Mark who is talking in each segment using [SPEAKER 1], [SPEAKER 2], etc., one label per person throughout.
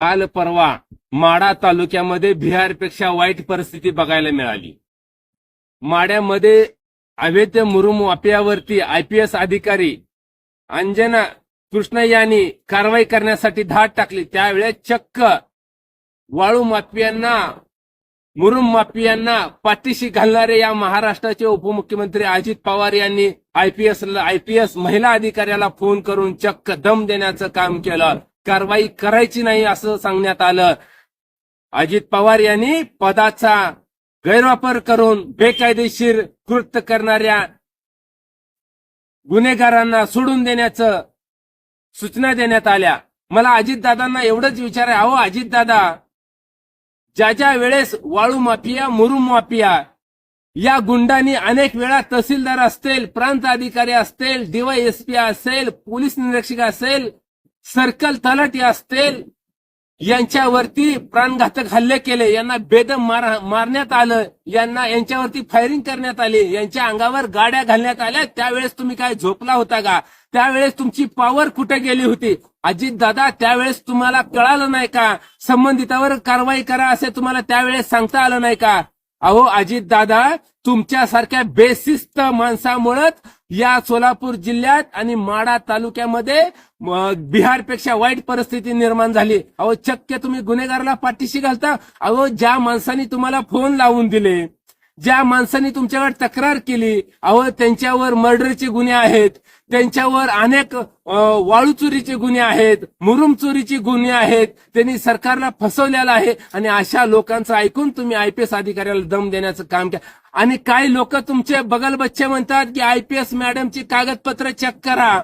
[SPEAKER 1] काल परवा माडा तालुक्यामध्ये बिहारपेक्षा वाईट परिस्थिती बघायला मिळाली. माड्यामध्ये अवैध मुरुम वापियावरती आयपीएस अधिकारी अंजना कृष्ण यांनी कारवाई करण्यासाठी धाड टाकली. त्यावेळेस चक्क वाळू माफियांना मुरुम माफियांना पाठीशी घालणारे या महाराष्ट्राचे उपमुख्यमंत्री अजित पवार यांनी आयपीएस आयपीएस महिला अधिकाऱ्याला फोन करून चक्क दम देण्याचं काम केलं. कारवाई करायची नाही असं सांगण्यात आलं. अजित पवार यांनी पदाचा गैरवापर करून बेकायदेशीर कृत्य करणाऱ्या गुन्हेगारांना सोडून देण्याचं सूचना देण्यात आल्या. मला अजितदादांना एवढंच विचार आहे. अहो अजितदादा ज्या ज्या वेळेस वाळू माफिया मुरुम माफिया या गुंडांनी अनेक वेळा तहसीलदार असतील प्रांत अधिकारी असतील डीवायएसपी असेल पोलीस निरीक्षक असेल सर्कल तलाठी असतील यांच्यावरती प्राणघातक हल्ले केले यांना बेदम मार मारण्यात आलं यांना यांच्यावरती फायरिंग करण्यात आली यांच्या अंगावर गाड्या घालण्यात आल्या त्यावेळेस तुम्ही काय झोपला होता का? त्यावेळेस तुमची पॉवर कुठे गेली होती? अजित दादा त्यावेळेस तुम्हाला कळालं नाही का? संबंधितावर कारवाई करा असे तुम्हाला त्यावेळेस सांगता आलं नाही का? अहो अजित दादा तुमच्यासारख्या बेसिस्त माणसामुळेच या सोलापूर जिल्ह्यात आणि माडा तालुक्यामध्ये बिहारपेक्षा वाईट परिस्थिती निर्माण झाली. अहो चक्क तुम्ही गुन्हेगाराला पाठीशी घालता. अहो ज्या माणसांनी तुम्हाला फोन लावून दिले ज्या माणसांनी तुमच्यावर तक्रार केली अहो त्यांच्यावर मर्डरचे गुन्हे आहेत त्यांच्यावर अनेक वाळू चोरीचे गुन्हे आहेत मुरुम चोरीचे गुन्हे आहेत त्यांनी सरकारला फसवलेलं आहे आणि अशा लोकांचं ऐकून तुम्ही आयपीएस अधिकाऱ्याला दम देण्याचं काम केलं. आणि काही लोक तुमचे बगल बच्चे म्हणतात की आयपीएस मॅडमची कागदपत्र चेक करा.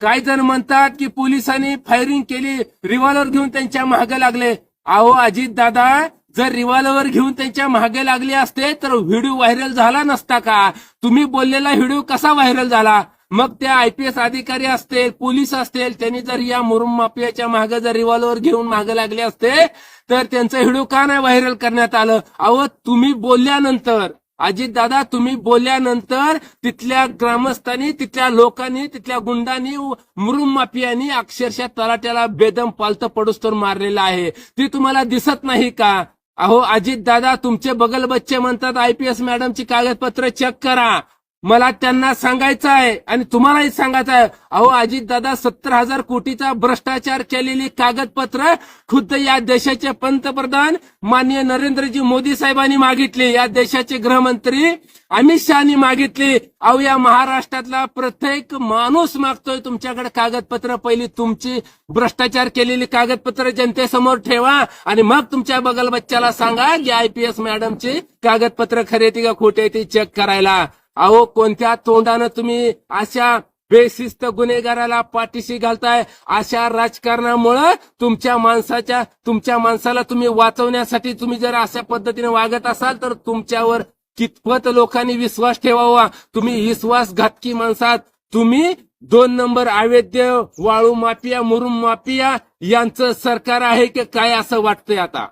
[SPEAKER 1] काही जण म्हणतात की पोलिसांनी फायरिंग केली रिव्हॉल्वर घेऊन त्यांच्या मागे लागले. अहो अजित दादा जर रिव्हॉल्वर घेऊन त्यांच्या मागे लागले असते तर व्हिडिओ व्हायरल झाला नसता का? तुम्ही बोललेला व्हिडिओ कसा व्हायरल झाला? मग त्या आयपीएस अधिकारी असतील पोलीस असतील त्यांनी जर या मुरुम माफियाच्या मागे जर रिव्हॉल्वर घेऊन मागे लागले असते तर त्यांचा व्हिडिओ का नाही व्हायरल करण्यात आलं? अहो तुम्ही बोलल्यानंतर अजित दादा तुम्ही बोलल्यानंतर तिथल्या ग्रामस्थांनी तिथल्या लोकांनी तिथल्या गुंडांनी मुरुम माफियांनी अक्षरशः तलाट्याला बेदम पालत पडूस तर मारलेलं आहे. ती तुम्हाला दिसत नाही का? अहो अजित दादा तुमचे बगल बच्चे म्हणतात आयपीएस मॅडमची कागदपत्र चेक करा. मला त्यांना सांगायचं आहे आणि तुम्हालाही सांगायचं आहे. अहो अजितदादा सत्तर हजार कोटीचा भ्रष्टाचार केलेली कागदपत्र खुद्द या देशाचे पंतप्रधान माननीय नरेंद्रजी मोदी साहेबांनी मागितली. या देशाचे गृहमंत्री अमित शहानी मागितली. अहो या महाराष्ट्रातला प्रत्येक माणूस मागतोय तुमच्याकडे कागदपत्र. पहिली तुमची भ्रष्टाचार केलेली कागदपत्र जनतेसमोर ठेवा आणि मग तुमच्या बगल बच्च्याला सांगा की आयपीएस मॅडमची कागदपत्र खरेदी का खोटे ती चेक करायला. अहो कोणत्या तोंडानं तुम्ही अशा बेशिस्त गुन्हेगाराला पाठीशी घालताय? अशा राजकारणामुळं तुमच्या माणसाच्या तुमच्या माणसाला तुम्ही वाचवण्यासाठी तुम्ही जर अशा पद्धतीने वागत असाल तर तुमच्यावर कितपत लोकांनी विश्वास ठेवावा? तुम्ही विश्वासघातकी माणसात. तुम्ही दोन नंबर अवैद्य वाळू माफिया मुरुम माफिया यांचं सरकार आहे की काय असं वाटतंय आता?